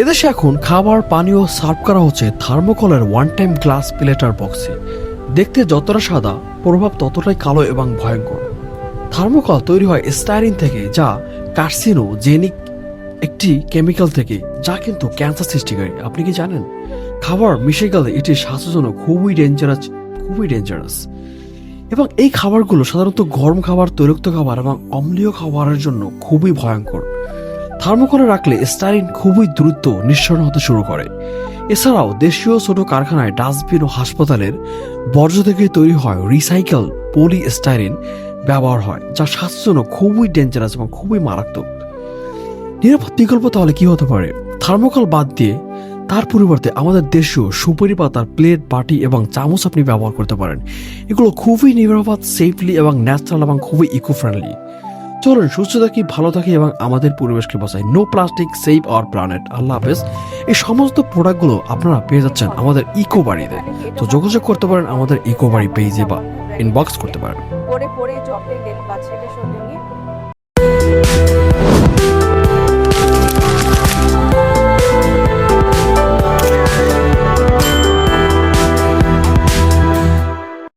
এদেশে এখন খাবার, পানীয় সার্ভ করা হচ্ছে থার্মোকলের ওয়ান টাইম গ্লাস প্লেটার বক্সে দেখতে যতটা সাদা, প্রভাব ততটাই কালো এবং ভয়ঙ্কর। থার্মোকল তৈরি হয় স্টাইরিন থেকে, যা কার্সিনোজেনিক একটি কেমিক্যাল থেকে, যা কিন্তু ক্যান্সার সৃষ্টিকারী আপনি কি জানেন? খাবার মিশে গেলে এটি স্বাস্থ্যের জন্য খুবই ডেঞ্জারাস খুবই ডেঞ্জারাস এবং এই খাবারগুলো সাধারণত গরম খাবার, তৈলক্ত খাবার এবং অম্লীয় খাবারের জন্য খুবই ভয়ঙ্কর। থার্মোকলে রাখলে স্টাইরিন খুবই দ্রুত নিঃসরণ হতে শুরু করে। এছাড়াও দেশীয় ছোট কারখানায় ডাস্টবিন ও হাসপাতালের বর্জ্য থেকে তৈরি হয় রিসাইকেল পলি স্টাইরিন ব্যবহার হয়, যা স্বাস্থ্যের জন্য খুবই ডেঞ্জারাস এবং খুবই মারাত্মক। নিরাপদ বিকল্প তাহলে কি হতে পারে? থার্মোকল বাদ দিয়ে তার পরিবর্তে আমাদের দেশীয় সুপারি পাতার প্লেট, বাটি এবং চামচ আপনি ব্যবহার করতে পারেন। এগুলো খুবই নিরাপদ সেফলি এবং ন্যাচারাল এবং খুবই ইকো ফ্রেন্ডলি চলুন, সুস্থ থাকি, ভালো থাকি এবং আমাদের পরিবেশকে বাঁচাই। No plastic save our planet Allah হাফেজ। এই সমস্ত প্রোডাক্টগুলো আপনারা পেয়ে যাচ্ছেন আমাদের ইকো বাড়িতে তো যোগাযোগ করতে পারেন আমাদের ইকো বাড়ি পেজে বা ইনবক্স করতে পারেন। পরে পরে সঙ্গে